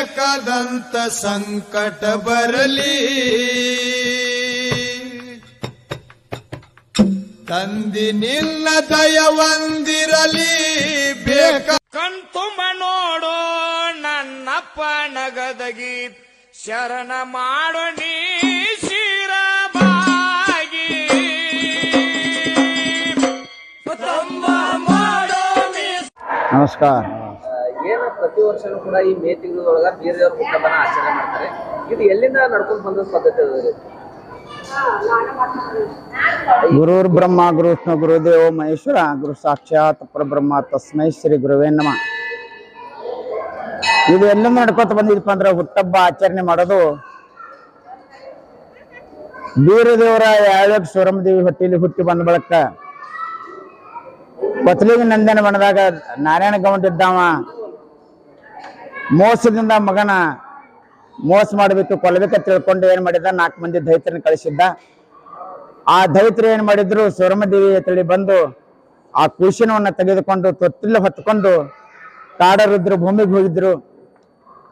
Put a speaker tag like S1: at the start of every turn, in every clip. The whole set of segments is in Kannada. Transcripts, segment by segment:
S1: ಬೇಕಾದಂತ ಸಂಕಟ ಬರಲಿ. ತಂದಿ ನಿನ್ನ ದಯವಂದಿರಲಿ. ಬೇಕ
S2: ಕಂತು ನೋಡೋ ನನ್ನಪ್ಪ ನಗದಗಿ. ಶರಣ ಮಾಡೋ ನೀ ಶಿರಬಾಗಿ.
S3: ನಮಸ್ಕಾರ.
S4: ಪ್ರತಿ ವರ್ಷನೂ ಕೂಡ ಈ ಮೇ ತಿಂಗಳೊಳಗ ಬೀರದೇವ್ರ ಹುಟ್ಟಬ್ಬನ ಆಚರಣೆ ಮಾಡ್ತಾರೆ. ಇದು ಎಲ್ಲಿಂದ ನಡ್ಕೊಂಡು ಬಂದ ಪದ್ಧತಿ ಅದ?
S3: ಗುರುರ್ ಬ್ರಹ್ಮ, ಗುರು ಗುರುದೇವ ಮಹೇಶ್ವರ, ಗುರು ಸಾಕ್ಷಾತ್ ಪರಬ್ರಹ್ಮ ತಸ್ಮೈ ಶ್ರೀ ಗುರುವೇ ನಮ. ಇದು ಎಲ್ಲಿಂದ ನಡ್ಕೋತ ಬಂದಿದಪ್ಪ ಅಂದ್ರೆ ಹುಟ್ಟಬ್ಬ ಆಚರಣೆ ಮಾಡೋದು ಬೀರದೇವರ ಯಾವ್ಯಾವ ಸ್ವರಮದೇವಿ ಹೊಟ್ಟಿಲಿ ಹುಟ್ಟಿ ಬಂದ ಬಳಕ. ಕೊತ್ಲಿಗೆ ನಂದನ ಬಣ್ಣದಾಗ ನಾರಾಯಣ ಗೌಂಡ್ ಇದ್ದಾವ. ಮೋಸದಿಂದ ಮಗನ ಮೋಸ ಮಾಡಬೇಕು ಕೊಲ್ಲಬೇಕು ತಿಳ್ಕೊಂಡು ಏನು ಮಾಡಿದ? ನಾಲ್ಕು ಮಂದಿ ದೈತ್ರನ ಕಳಿಸಿದ್ದ. ಆ ದೈತ್ರ ಏನು ಮಾಡಿದ್ರು? ಸುರಮದೇವಿ ತಳಿ ಬಂದು ಆ ಕುಶಿನವನ್ನ ತೆಗೆದುಕೊಂಡು ತೊತ್ತಿಲ್ಲ ಹೊತ್ಕೊಂಡು ಕಾಡರುದ್ರು ಭೂಮಿಗೆ ಹೋಗಿದ್ರು.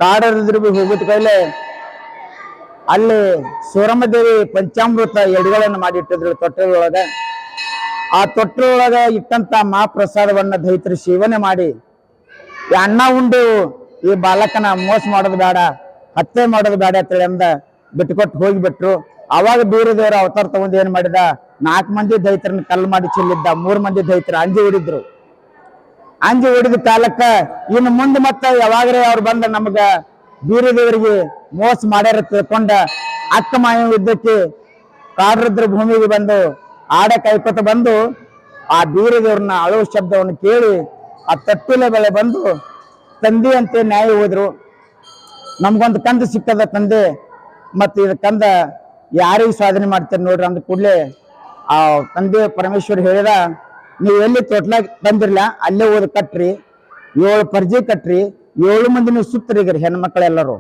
S3: ಕಾಡರುದ್ರು ಹೋಗಿದ ಕೈಲೆ ಅಲ್ಲಿ ಸುರಮದೇವಿ ಪಂಚಾಮೃತ ಎಡಿಗಳನ್ನು ಮಾಡಿಟ್ಟಿದ್ರು ತೊಟ್ಟಲೊಳಗೆ ಆ ತೊಟ್ಟಲೊಳಗೆ ಇಟ್ಟಂತ ಮಹಾಪ್ರಸಾದವನ್ನ ದೈತ್ರ ಸೇವನೆ ಮಾಡಿ ಅನ್ನ ಉಂಡು ಈ ಬಾಲಕನ ಮೋಸ ಮಾಡೋದು ಬೇಡ, ಹತ್ಯೆ ಮಾಡೋದು ಬೇಡ ಅಂತೇಳಿ ಅಂದ ಬಿಟ್ಕೊಟ್ಟು ಹೋಗಿಬಿಟ್ರು. ಅವಾಗ ಬೀರದೇವರ ಅವತಾರ ತಗೊಂಡು ಏನ್ ಮಾಡಿದ? ನಾಲ್ಕು ಮಂದಿ ದೈತ್ರನ ಕಲ್ಲು ಮಾಡಿ ಚೆಲ್ಲಿದ್ದ, ಮೂರ್ ಮಂದಿ ದೈತ್ರ ಅಂಜಿ ಹಿಡಿದ್ರು. ಅಂಜಿ ಹಿಡಿದ ಕಾಲಕ್ಕ ಇನ್ನು ಮುಂದೆ ಮತ್ತ ಯಾವಾಗ್ರೆ ಅವ್ರು ಬಂದ ನಮಗ ಬೀರದೇವರಿಗೆ ಮೋಸ ಮಾಡ್ಯಾರ ತಿಳ್ಕೊಂಡ ಅಕ್ಕ ಮಾಯ ಯುದ್ಧಕ್ಕೆ ಕಾಡ್ರದ್ರ ಭೂಮಿಗೆ ಬಂದು ಆಡ ಕೈಕೊತ ಬಂದು ಆ ಬೀರದೇವ್ರನ್ನ ಅಳುವ ಶಬ್ದವನ್ನು ಕೇಳಿ ಆ ತಟ್ಟಿಲ ಬೆಳೆ ಬಂದು ತಂದೆಯಂತೆ ನ್ಯಾಯ ಹೋದ್ರು. ನಮ್ಗೊಂದು ಕಂದ ಸಿಕ್ಕದ ತಂದೆ ಮತ್ತು ಇದು ಕಂದ ಯಾರಿಗೆ ಸಾಧನೆ ಮಾಡ್ತಾರೆ ನೋಡ್ರಿ ಅಂದ ಕೂಡಲೇ ಆ ತಂದೆ ಪರಮೇಶ್ವರ್ ಹೇಳಿದ ನೀವು ಎಲ್ಲಿ ತೊಟ್ಲಾಗ ತಂದಿರ್ಲ ಅಲ್ಲೇ ಓದ್ ಕಟ್ರಿ, ಏಳು ಪರ್ಜಿ ಕಟ್ರಿ, ಏಳು ಮಂದಿನೂ ಸುತ್ತರಿಗರಿ ಹೆಣ್ಮಕ್ಳೆಲ್ಲರೂ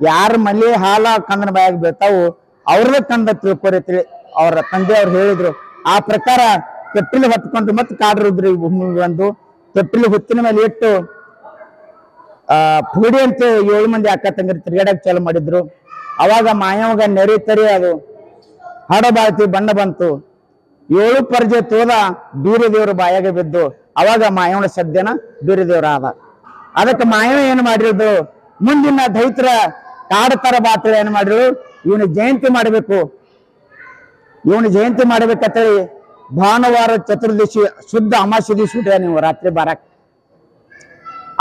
S3: ಯಾರ ಮನೆ ಹಾಲ ಕಂದನ ಬಾಯಾಗ ಬೀಳ್ತಾವು, ಅವ್ರದೇ ಕಂದ ತಿಳ್ಕೊರಿ ತಿಳಿ ಅವ್ರ ತಂದೆ ಅವ್ರು ಹೇಳಿದ್ರು, ಆ ಪ್ರಕಾರ ತೊಟ್ಟಿಲು ಹೊತ್ಕೊಂಡು ಮತ್ತೆ ಕಾಡ್ರಿ ಭೂಮಿ ಬಂದು, ತೊಟ್ಟಿಲು ಹೊತ್ತಿನ ಮೇಲೆ ಇಟ್ಟು ಆ, ಪೂಡಿ ಅಂತ ಏಳು ಮಂದಿ ಅಕ್ಕ ತಂಗಿರು ತಿರ್ಗಾಡಕ್ ಚಾಲು ಮಾಡಿದ್ರು. ಅವಾಗ ಮಾಯವಾಗ ನೆರೆ ತರಿ ಅದು ಹಡಬಾಳ್ತಿ ಬಣ್ಣ ಬಂತು. ಏಳು ಪರ್ಜೆ ತೋದ ಬೀರದೇವ್ರ ಬಾಯಾಗ ಬಿದ್ದು. ಅವಾಗ ಮಾಯವನ ಸದ್ಯನ ಬೀರದೇವ್ರ ಆದ. ಅದಕ್ಕೆ ಮಾಯವ ಏನು ಮಾಡಿರೋದು? ಮುಂದಿನ ದೈತ್ರ ಕಾಡತರ ಬಾತ್ರ ಏನ್ ಮಾಡಿದ್ರು ಇವನು ಜಯಂತಿ ಮಾಡಬೇಕು. ಇವನು ಜಯಂತಿ ಮಾಡ್ಬೇಕಂತೇಳಿ ಭಾನುವಾರ ಚತುರ್ದಶಿ ಶುದ್ಧ ಅಮಾಸಿ ದಿವಸ ನೀವು? ರಾತ್ರಿ ಬಾರಕ್.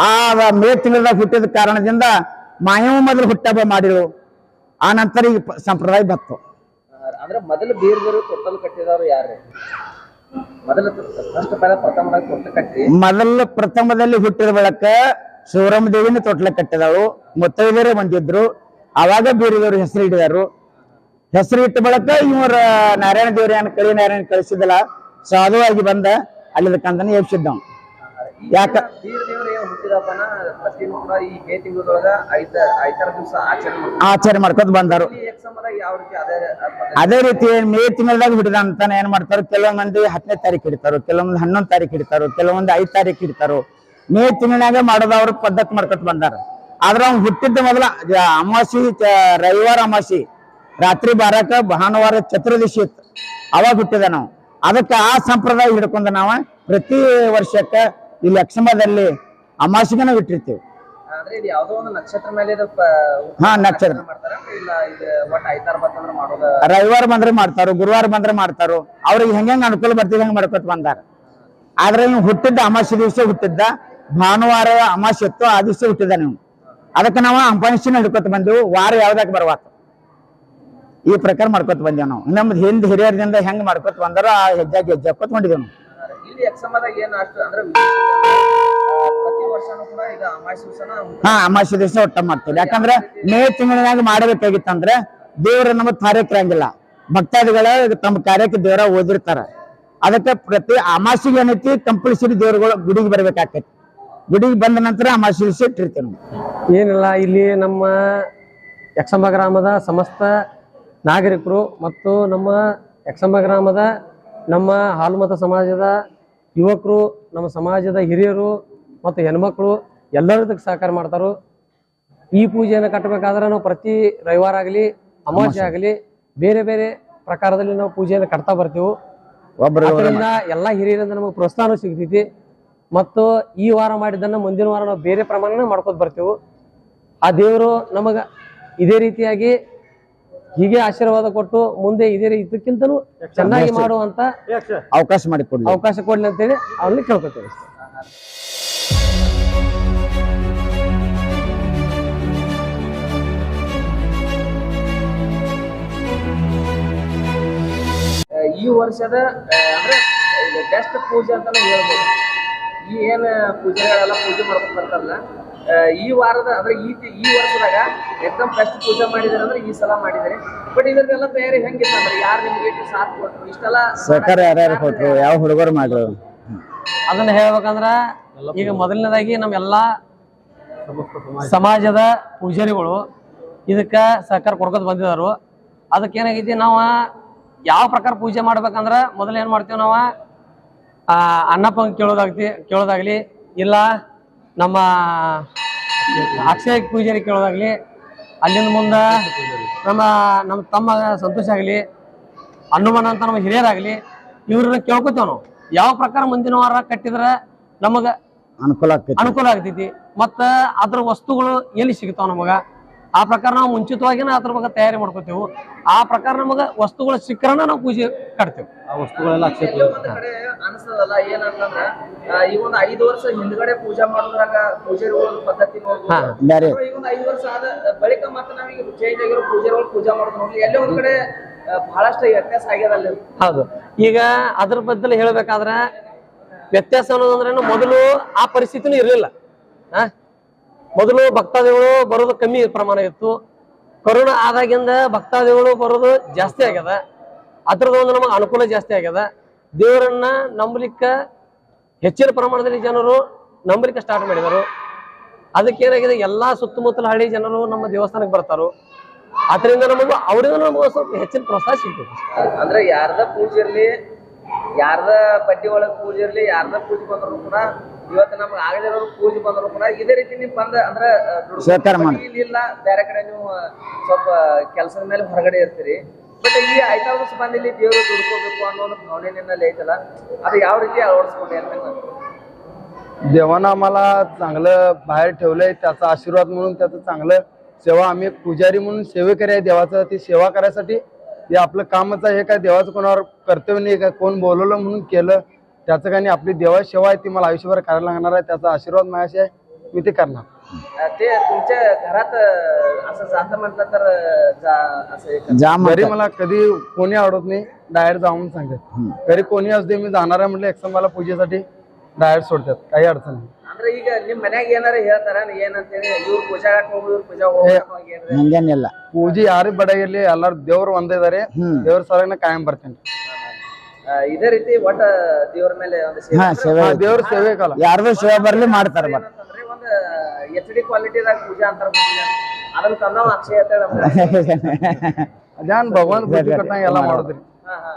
S3: ಆ ಮೇ ತಿಂಗಳದಾಗ ಹುಟ್ಟಿದ ಕಾರಣದಿಂದ ಮಾಯವ ಮೊದಲು ಹುಟ್ಟಹಬ್ಬ ಮಾಡಿರು. ಆ ನಂತರ ಈ ಸಂಪ್ರದಾಯ ಬತ್ತು
S4: ಅಂದ್ರೆ ಮೊದಲು ತೊಟ್ಟಲು ಕಟ್ಟಿದವರು ಯಾರು ಮೊದಲು ಫಸ್ಟ್ ಪೈಲ ಪ್ರಥಮದಾಗ ತೊಟ್ಟ ಕಟ್ಟಿ.
S3: ಮೊದಲ ಪ್ರಥಮದಲ್ಲಿ ಹುಟ್ಟಿದ ಬಳಕ ಶಿವರಾಮ ದೇವಿನ ತೊಟ್ಲ ಕಟ್ಟಿದಳು. ಮುತ್ತೈದರೇ ಬಂದಿದ್ರು. ಅವಾಗ ಬೇರೆದವರು ಹೆಸರು ಹಿಡಿದರು. ಹೆಸರು ಇಟ್ಟ ಬಳಕ ಇವರ ನಾರಾಯಣ ದೇವ್ರ ಯನ್ನ ಕಳಿ ನಾರಾಯಣ ಕಳಿಸಿದಲ್ಲ ಸಾಧುವಾಗಿ ಬಂದ. ಅಲ್ಲಿದ ಕಂದನ ಎಬ್ಸಿದ್ದವ ಯಾಕ
S4: ಬೀರದೇವ್ರು ಏನು ಹುಟ್ಟಿದಪ್ಪನ ಕೂಡ ಈ ಮೇ ತಿಂಗಳೊಳಗ ಐದ ಐದಾರ ದಿವಸ ಆಚರಣೆ ಮಾಡ್ತಾರೆ
S3: ಆಚರಣೆ ಮಾಡ್ಕೊತ ಬಂದರು
S4: ಈ ಎಕ್ಸಾಮ್ದಾಗ ಯಾವ ರೀತಿ ಅದೇ ಪದ್ಧತಿ?
S3: ಅದೇ ರೀತಿ ಮೇ ತಿಂಗಳದಾಗ ಹಿಡಿದ ಅಂತಾನೆ ಏನ್ ಮಾಡ್ತಾರೋ ಕೆಲವು ಮಂದಿ ಹತ್ತನೇ ತಾರೀಕು ಹಿಡಿತಾರೋ ಕೆಲವೊಂದ್ ಹನ್ನೊಂದು ತಾರೀಕು ಹಿಡಿತಾರೋ ಕೆಲವೊಂದು ಐದ್ ತಾರೀಕು ಹಿಡಿತಾರೋ ಮೇ ತಿಂಗಳಾಗ ಮಾಡೋದು ಅವ್ರ ಪದ್ಧತಿ ಮಾಡ್ಕೊತ ಬಂದಾರ ಆದ್ರ ಅವ್ನು ಹುಟ್ಟಿದ್ದ ಮೊದಲ ಜ- ಚ- ರವಿವಾರ ಅಮಾಸಿ ರಾತ್ರಿ ಬಾರಕ ಭಾನುವಾರ ಚತುರ್ದಶಿ ಇತ್ತು ಅವಾಗ ಹುಟ್ಟಿದ ನಾವು ಅದಕ್ಕೆ ಆ ಸಂಪ್ರದಾಯ ಹಿಡ್ಕೊಂಡ ನಾವ ಪ್ರತಿ ವರ್ಷಕ್ಕ ಇಲ್ಲಿ ಅಕ್ಷಮದಲ್ಲಿ ಅಮಾಸಿಗೆ ಬಿಟ್ಟಿರ್ತೇವೆ.
S4: ಅಂದ್ರೆ ಇದು ಯಾವ್ದೋ ಒಂದು ನಕ್ಷತ್ರ ಮೇಲೆ ಇದು ಪ-
S3: ಹಾ ನಕ್ಷತ್ರ.
S4: ಮಾಡ್ತಾರ ಇಲ್ಲ ಇದು ಒಟ್ಟ ಐತಾರ ಬರ್ತಂದ್ರ ಮಾಡೋದ.
S3: ರವಿವಾರ ಬಂದ್ರೆ ಮಾಡ್ತಾರೋ ಗುರುವಾರ ಬಂದ್ರೆ ಮಾಡ್ತಾರೋ. ಅವ್ರಿಗೆ ಹೆಂಗ್ ಅನುಕೂಲ ಬರ್ತಿದೆ ಹಂಗ ಮಾಡ್ಕೊತ ಬಂದಾರ. ಆದ್ರೆ ನೀವು ಹುಟ್ಟಿದ್ದ ಅಮಾಸೆ ದಿವಸ ಹುಟ್ಟಿದ್ದ ಭಾನುವಾರ ಅಮಾಸೆ ಇತ್ತು ಆ ದಿವಸ ಹುಟ್ಟಿದ ನೀವು ಅದಕ್ಕೆ ನಾವು ಅಂಪಾನಿಸಿನ ಹಿಡ್ಕೊತ ಬಂದೆವು ವಾರ ಯಾವ್ದಾಕ ಬರ್ವಾತ. ಈ ಪ್ರಕಾರ ಮಾಡ್ಕೊತ ಬಂದೇವ್ ನಾವು. ನಮ್ದು ಹಿಂದ್ ಹಿರಿಯರಿಂದ ಹೆಂಗ್ ಮಾಡ್ಕೊತ ಬಂದಾರ ಆ ಹೆಜ್ಜಾಗಿ ಹೆಜ್ಜೆ ಹಾಕೋತ ಬಂದಿದ್ದೇವೆ ನಾವು.
S4: ಇಲ್ಲಿ ಎಕ್ಸಾಮ್ದಾಗ ಏನ್ ಅಷ್ಟು ಅಂದ್ರೆ
S3: ಹಾ ಅಮಾಸಿ ದಿವಸ ಒಟ್ಟ ಮಾಡ್ತೀವಿ. ಯಾಕಂದ್ರೆ ಮೇ ತಿಂಗಳಿನಾಗ ಮಾಡಬೇಕಾಗಿತ್ತಂದ್ರೆ ದೇವ್ರ ನಮಗ್ ಕಾರ್ಯಕ್ಕಿರಂಗಿಲ್ಲ ಭಕ್ತಾದಿಗಳ ತಮ್ಮ ಕಾರ್ಯಕ್ಕೆ ದೇವರ ಓದಿರ್ತಾರ. ಅದಕ್ಕೆ ಪ್ರತಿ ಅಮಾಸಿಗೆ ಏನೈತಿ ಕಂಪಲ್ಸರಿ ದೇವ್ರಗಳು ಗುಡಿಗೆ ಬರ್ಬೇಕಾಕೈತಿ. ಗುಡಿಗೆ ಬಂದ ನಂತರ ಅಮಾಸೆ ದಿವಸ ಇಟ್ಟಿರ್ತೀವಿ
S5: ಏನಿಲ್ಲ ಇಲ್ಲಿ ನಮ್ಮ ಯಕ್ಷಂಬ ಗ್ರಾಮದ ಸಮಸ್ತ ನಾಗರಿಕರು ಮತ್ತು ನಮ್ಮ ಯಕ್ಷಂಬ ಗ್ರಾಮದ ನಮ್ಮ ಹಾಲುಮತ ಸಮಾಜದ ಯುವಕರು ನಮ್ಮ ಸಮಾಜದ ಹಿರಿಯರು ಮತ್ತು ಹೆಣ್ಮಕ್ಳು ಎಲ್ಲರೂ ಇದಕ್ಕೆ ಸಹಕಾರ ಮಾಡ್ತಾರೋ ಈ ಪೂಜೆಯನ್ನು ಕಟ್ಟಬೇಕಾದ್ರೆ ನಾವು ಪ್ರತಿ ರವಿವಾರ ಆಗಲಿ ಅಮಾವಾಸ್ಯೆ ಆಗಲಿ ಬೇರೆ ಬೇರೆ ಪ್ರಕಾರದಲ್ಲಿ ನಾವು ಪೂಜೆಯನ್ನು ಕಟ್ತಾ ಬರ್ತೀವಿ. ಅದರಿಂದ ಎಲ್ಲ ಹಿರಿಯರಿಂದ ನಮಗೆ ಪ್ರೋತ್ಸಾಹ ಸಿಗ್ತೈತಿ. ಮತ್ತು ಈ ವಾರ ಮಾಡಿದ್ದನ್ನ ಮುಂದಿನ ವಾರ ನಾವು ಬೇರೆ ಪ್ರಮಾಣನ ಮಾಡ್ಕೊತ ಬರ್ತೀವಿ. ಆ ದೇವರು ನಮಗ ಇದೇ ರೀತಿಯಾಗಿ ಹೀಗೆ ಆಶೀರ್ವಾದ ಕೊಟ್ಟು ಮುಂದೆ ಇದೇ ರೀತಿ ಇದಕ್ಕಿಂತನೂ ಚೆನ್ನಾಗಿ ಮಾಡುವಂತ
S3: ಅವಕಾಶ ಮಾಡಿ
S5: ಅವಕಾಶ ಕೊಡ್ಲಿ ಅಂತೇಳಿ ಅವ್ರನ್ನ ಕೇಳ್ಕೊತೇವೆ.
S4: ಈ ವರ್ಷದ ಅಂದ್ರೆ ಬೆಸ್ಟ್ ಪೂಜೆ ಅಂತಾನೆ ಹೇಳ್ಬೋದು. ಈ ಏನ್ ಪೂಜೆಗಳೆಲ್ಲ ಪೂಜೆ ಮಾಡ್ಕೊಂಡ್ ಬರ್ತಾರಲ್ಲ ಈ ವಾರದ ಅಂದ್ರೆ ಈ ತಿ- ಈ ವರ್ಷದಾಗ ಎಕ್ದಮ್ ಬೆಸ್ಟ್ ಪೂಜೆ ಮಾಡಿದಾರೆ ಅಂದ್ರೆ ಈ ಸಲ ಮಾಡಿದಾರೆ. ಬಟ್ ಇದ್ರದೆಲ್ಲ ತಯಾರಿ ಹೆಂಗಿತ್ತು ಅಂದ್ರೆ ಯಾರು ನಿಮ್ಗೆ ಸಾಥ್ ಕೊಟ್ರು? ಇಷ್ಟೆಲ್ಲ
S3: ಸರ್ಕಾರ ಯಾರ್ಯಾರು ಕೊಟ್ರು? ಯಾವ ಹುಡುಗರು ಮಾಡ್ರು?
S5: ಅದನ್ನ ಹೇಳ್ಬೇಕಂದ್ರ ಈಗ ಮೊದಲನೇದಾಗಿ ನಮ್ಮೆಲ್ಲಾ ಸಮಾಜದ ಪೂಜಾರಿಗಳು ಇದಕ್ಕ ಸರ್ಕಾರ ಕೊಡ್ಕೊತ ಬಂದಿದಾರು. ಅದಕ್ಕೆ ಏನಾಗೈತಿ ನಾವು ಯಾವ ಪ್ರಕಾರ ಪೂಜೆ ಮಾಡ್ಬೇಕಂದ್ರ ಮೊದಲು ಏನ್ ಮಾಡ್ತೀವಿ ನಾವು? ಆ ಅನ್ನಪ್ಪ ಕೇಳೋದಾಗ್ತಿ ಕೇಳೋದಾಗ್ಲಿ ಇಲ್ಲ ನಮ್ಮ ಅಕ್ಷಯ ಪೂಜಾರಿ ಕೇಳೋದಾಗ್ಲಿ ಅಲ್ಲಿಂದ ಮುಂದ ನಮ್ಮ ನಮ್ಮ ತಮ್ಮ ಸಂತೋಷ ಆಗಲಿ ಹನುಮಾನ ಅಂತ ನಮ್ಮ ಹಿರಿಯರಾಗ್ಲಿ ಇವ್ರನ್ನ ಕೇಳ್ಕೊತೇವ್ ನಾವು. ಯಾವ ಪ್ರಕಾರ ಮುಂದಿನ ವಾರ ಕಟ್ಟಿದ್ರ ನಮಗ
S3: ಅನುಕೂಲ ಆಗ್ತೈತಿ.
S5: ಅನುಕೂಲ ಆಗ್ತೈತಿ. ಮತ್ತ ಅದ್ರ ವಸ್ತುಗಳು ಎಲ್ಲಿ ಸಿಗ್ತಾವ ನಮಗ? ಆ ಪ್ರಕಾರ ನಾವು ಮುಂಚಿತವಾಗಿನ ಅದ್ರ ಬಗ್ಗೆ ತಯಾರಿ ಮಾಡ್ಕೋತೇವೆ. ಆ ಪ್ರಕಾರ ನಮಗ ವಸ್ತುಗಳ ಸಿಕ್ಕರನ ನಾವು ಪೂಜೆ ಕಟ್ತೇವೆ.
S4: ಆ ವಸ್ತುಗಳೆಲ್ಲ ಕಡೆ ಅನ್ಸದಲ್ಲ ಏನಂತಂದ್ರ ಈ ಒಂದು ಐದು ವರ್ಷ ಹಿಂದ್ಗಡೆ ಪೂಜೆ ಮಾಡೋದ್ರಾಗ ಪೂಜಾರಿಗಳ ಪದ್ಧತಿ ನೋಡ್ಬೋದು. ಈಗ ಒಂದು ಐದು ವರ್ಷ ಆದ ಬಳಿಕ ಮತ್ತೆ ನಾವೀಗ ಚೇಂಜ್ ಆಗಿರೋ ಪೂಜಾರಿಗಳು ಪೂಜೆ ಮಾಡೋದು ನೋಡ್ಲಿ ಎಲ್ಲೇ ಒಂದ್ ಕಡೆ ಬಹಳಷ್ಟು ವ್ಯತ್ಯಾಸ ಆಗ್ಯದಲ್ಲ
S5: ಹೌದು. ಈಗ ಅದ್ರ ಬದಲು ಹೇಳ್ಬೇಕಾದ್ರೆ ವ್ಯತ್ಯಾಸ ಅನ್ನೋದಂದ್ರೆ ಮೊದಲು ಆ ಪರಿಸ್ಥಿತಿನೂ ಇರಲಿಲ್ಲ. ಆ ಮೊದಲು ಭಕ್ತಾದಿಗಳು ಬರೋದು ಕಮ್ಮಿ ಪ್ರಮಾಣ ಇತ್ತು. ಕೊರೋನಾ ಆದಾಗಿಂದ ಭಕ್ತಾದಿಗಳು ಬರೋದು ಜಾಸ್ತಿ ಆಗ್ಯದ. ಅದ್ರದ್ದು ಒಂದು ನಮಗೆ ಅನುಕೂಲ ಜಾಸ್ತಿ ಆಗ್ಯದ. ದೇವರನ್ನ ನಂಬಲಿಕ್ಕ ಹೆಚ್ಚಿನ ಪ್ರಮಾಣದಲ್ಲಿ ಜನರು ನಂಬಲಿಕ್ಕೆ ಸ್ಟಾರ್ಟ್ ಮಾಡಿದರು. ಅದಕ್ಕೆ ಏನಾಗಿದೆ, ಎಲ್ಲಾ ಸುತ್ತಮುತ್ತಲ ಹಳ್ಳಿ ಜನರು ನಮ್ಮ ದೇವಸ್ಥಾನಕ್ಕೆ ಬರ್ತಾರೋ. ಅದರಿಂದ ನಮಗೂ, ಅವರಿಂದ ನಮಗೂ ಸ್ವಲ್ಪ ಹೆಚ್ಚಿನ ಪ್ರೋತ್ಸಾಹ ಸಿಗ್ತದೆ.
S4: ಅಂದ್ರೆ ಯಾರ್ದ ಪೂಜೆ ಇರ್ಲಿ, ಯಾರ್ದ ಬಟ್ಟೆ ಒಳಗ್ ಪೂಜೆ ಇರಲಿ, ಯಾರ್ದ ಪೂಜೆ ಬಂದ್ರು ಕೂಡ ಇವತ್ತು ನಮ್ಗೆ ಆಗದಿರೋರು ಪೂಜೆ ಬಂದ್ರು ಕೂಡ ಇದೇ ರೀತಿ ನೀವು ಬಂದ ಅಂದ್ರ ಆ, ದುಡ್ಡು
S3: ಸಹಕಾರ ಮಾಡಿ.
S4: ಬಡ್ಡಿ ಇಲ್ಲಿ ಇಲ್ಲ ಬೇರೆ ಕಡೆ ನೀವು ಆ, ಸ್ವಲ್ಪ ಕೆಲಸದ ಮೇಲೆ ಹೊರಗಡೆ ಇರ್ತೀರಿ ಬಟ್ ಈ ಐತಾವ್ ದಿವಸ ಬಂದು ಇಲ್ಲಿ ದೇವರು ದುಡ್ಕೋಬೇಕು ಅನ್ನೋ ಒಂದು ಭಾವನೆ ನಿನ್ನಲ್ಲಿ ಐತಲ್ಲ ಅದು ಯಾವ ರೀತಿ ಅಳವಡಿಸ್ಕೊಂಡೆ ಅಂತ
S6: देवानं आम्हाला चांगलं बाहेर ठेवलंय त्याचा आशीर्वाद म्हणून त्याचं चांगलं सेवा आम्ही पुजारी म्हणून सेवेकरी आहे देवाचं ती सेवा करायसाठी हे आपलं कामच आहे हे काय देवाचं कोणावर कर्तव्य नाही काय कोण बोलवलं म्हणून केलं त्याचं काही नाही आपली देवा सेवा आहे ती मला आयुष्यभर करायला लागणार आहे त्याचा आशीर्वाद माझ्याशी आहे मी ते करणार
S4: आ, ते तुमच्या घरात आ, असं जातं म्हटलं तर आ, जा असं हे करतात.
S3: जाम
S6: घरी
S3: म्हणतात.
S6: मला कधी कोणी आवडत नाही डायरेक्ट जाऊन सांगतात घरी कोणी असू दे मी जाणार आहे म्हटलं एक्संबाला पूजेसाठी डायरेक्ट सोडतात काही अडचण नाही
S4: ಅಂದ್ರೆ ಈಗ ನಿಮ್ ಮನ್ಯಾಗ ಏನಾರ ಹೇಳ್ತಾರ ಏನಂತೇಳಿ ಇವ್ರ ಪೂಜಾಗಕ್ ಹೋಗು ಇವ್ರ ಪೂಜಾ ಹೋಗ್ಬೇಕು ಹಂಗೇನ್ರಿ?
S3: ಹಂಗೇನಿಲ್ಲ
S6: ಪೂಜೆ ಯಾರೇ ಬಡ ಇರ್ಲಿ ಎಲ್ಲಾರು ದೇವ್ರು ಒಂದೇ ಇದಾರೆ
S3: ಹ್ಮ್.
S6: ದೇವ್ರ ಸಲಹೆ ಕಾಯಂ ಬರ್ತೇನೆ
S4: ಆ, ಇದೇ ರೀತಿ ಒಟ್ಟ ದೇವ್ರ ಮೇಲೆ ಒಂದು ಸೇವೆ
S3: ಹಾ ಸೇವೆ ಐತಿ.
S6: ದೇವ್ರ ಸೇವೆ ಕಾಲ.
S3: ಯಾರ್ದು ಸೇವೆ ಬರ್ಲಿ ಮಾಡ್ತಾರ ಬಟ್
S4: ಏನಂತಂದ್ರೆ ಒಂದು ಎಚ್ ಡಿ ಕ್ವಾಲಿಟಿದಾಗ ಪೂಜಾ ಅಂತಾರ. ಅದನ್ನ ತಂದವ ಅಕ್ಷಯ ಅಂತ ಭಗವಾನ್
S6: ಅದ್ಯಾನ್ ಕೊಟ್ಟಂಗ ಎಲ್ಲಾ ಮಾಡುದ್ರಿ.
S4: ಹಾ ಹಾ.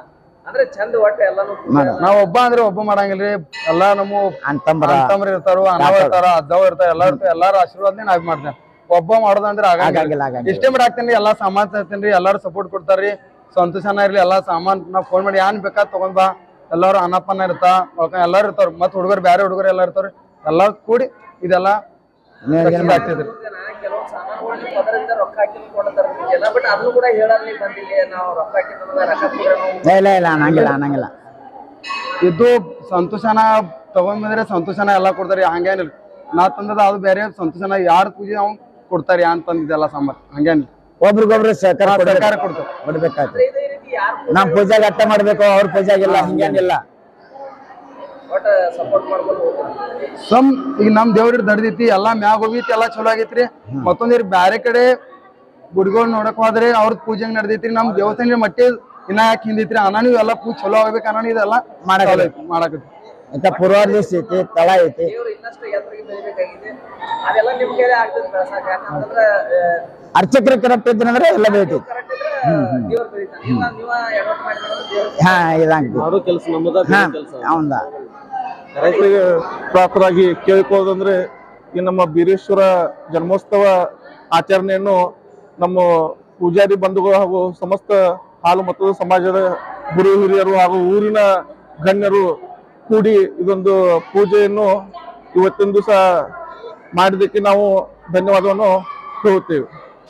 S4: ಅಂದ್ರೆ ಚಂದ ಒಟ್ಟ ಎಲ್ಲಾನು ಪೂಜೆ.
S6: ನಾವ್ ಒಬ್ಬ ಅಂದ್ರೆ ಒಬ್ಬ ಮಾಡಂಗಿಲ್ರಿ. ಎಲ್ಲಾ ನಮ್ಮ
S3: ಅಂತಂಬರ
S6: ಅಂತಮ್ರ ಇರ್ತಾರೋ ಅನ್ನವ ಇರ್ತಾರ ಅದ್ದವ ಇರ್ತಾರ ಎಲ್ಲಾ ಇರ್ತಾರ ಎಲ್ಲಾರು ಆಶೀರ್ವಾದನೇ ನಾವ್ ಮಾಡ್ತೇನೆ ಒಬ್ಬ ಮಾಡೋದಂದ್ರೆ
S3: ಆಗಂಗಿಲ್ಲ,
S6: ಆಗಂಗಿಲ್ಲ
S3: ಆಗಂಗಿಲ್ಲ.
S6: ಇಷ್ಟೇ ಮಾಡಿ ಹಾಕ್ತೇನ್ರಿ ಎಲ್ಲಾ ಸಮಾಜ ತರ್ತೇನ್ರಿ ಎಲ್ಲಾರು ಸಪೋರ್ಟ್ ಕೊಡ್ತಾರ್ರಿ. ಸಂತೋಷನ ಇರ್ಲಿ ಎಲ್ಲಾ ಸಾಮಾನ್ ನಾವು ಫೋನ್ ಮಾಡಿ ಯಾನ್ ಬೇಕಾದ್ ತಗೊಂಡ್ ಬಾ. ಎಲ್ಲಾರು ಅನ್ನಪ್ಪನ ಇರ್ತಾ ಒಳ್ಕ ಎಲ್ಲಾರು ಇರ್ತಾರ ಮತ್ ಹುಡುಗರು ಬ್ಯಾರೆ ಹುಡುಗರು ಎಲ್ಲ ಇರ್ತಾರೆ ಎಲ್ಲಾ ಕೂಡಿ ಇದೆಲ್ಲ ಆಗ್ತೈತ್ರಿ
S3: ಇಲ್ಲ. ಇಲ್ಲ ಅನ್ನಂಗಿಲ್ಲ ಅನ್ನಂಗಿಲ್ಲ.
S6: ಇದು ಸಂತೋಷನ ತಗೊಂಡ್ಬಂದ್ರೆ ಸಂತೋಷನ ಎಲ್ಲಾ ಕೊಡ್ತಾರೆ ಹಂಗೇನಿಲ್ಲ ನಾ ತಂದದ ಅದು ಬೇರೆ ಸಂತೋಷನ ಯಾರು ಪೂಜೆ ಅವ್ನು ಕೊಡ್ತಾರೆ ಅಂತ ತಂದಿದ್ದೆಲ್ಲ ಸಾಂಬಾರ್ ಹಂಗೇನಿಲ್ಲ
S3: ಒಬ್ರಿಗೊಬ್ರು ಸಹಕಾರ.
S6: ಸಹಕಾರ ಕೊಡ್ತಾರೆ.
S3: ಕೊಡ್ಬೇಕಾಗ್ತದೆ ಪೂಜಾಗ ಅಟ್ಟ ಮಾಡ್ಬೇಕು ಅವ್ರ ಪೂಜಾಗಿಲ್ಲ ಹಿಂಗೇನಿಲ್ಲ.
S6: ಸಮ್ ಈಗ ನಮ್ ದೇವ್ರ ದಡ್ದೈತಿ ಎಲ್ಲಾ ಮ್ಯಾಗ ಹೋಗಿತ್ತು ಎಲ್ಲಾ ಚಲೋ ಆಗೈತ್ರಿ. ಮತ್ತೊಂದ್ ಬ್ಯಾರೆ ಕಡೆ ಗುಡಿಗಳು ನೋಡಕ್ ಹೋದ್ರೆ ಅವ್ರ ಪೂಜೆ ನಡ್ದೈತ್ರಿ. ನಮ್ ದೇವಸ್ಥಾನ ಮಟ್ಟಿ ಇನ್ನ ಯಾಕೆ ಹಿಂದೈತ್ರಿ? ಅನ್ನ ಎಲ್ಲ ಎಲ್ಲಾ ಪೂಜೆ ಚಲೋ ಆಗ್ಬೇಕು ಅನಾನು ಇದೆಲ್ಲ
S3: ಮಾಡಕ್
S6: ಮಾಡಕ್
S3: ಅಂತ ಪೂರ್ವಾರ ದಿವಸ ಐತಿ ತಳ ಐತಿ. ಅರ್ಚಕರು ಕರೆಕ್ಟ್ ಇದ್ರಂದ್ರೆ ಎಲ್ಲ ಬೆಳಿತೈತಿ ಹಾ ಇದಂಗ್ತಿ
S5: ಮಾಡೋ ಕೆಲಸ ನಮ್ಮದ
S3: ಹಾ ಅವಂದ.
S7: ರೈತರಿಗೆ ಪ್ರಾಪ್ತರಾಗಿ ಕೇಳಿಕೊಳ್ಳೋದಂದ್ರೆ ಈ ನಮ್ಮ ಬೀರೇಶ್ವರ ಜನ್ಮೋತ್ಸವ ಆಚರಣೆಯನ್ನು ನಮ್ಮ ಪೂಜಾರಿ ಬಂಧುಗಳು ಹಾಗೂ ಸಮಸ್ತ ಹಾಲು ಮತ್ತು ಸಮಾಜದ ಗುರು ಹಿರಿಯರು ಹಾಗೂ ಊರಿನ ಗಣ್ಯರು ಕೂಡಿ ಇದೊಂದು ಪೂಜೆಯನ್ನು ಇವತ್ತಿನ ದಿವಸ ಮಾಡಿದ್ದಕ್ಕೆ ನಾವು ಧನ್ಯವಾದವನ್ನು ಹೇಳುತ್ತೇವೆ.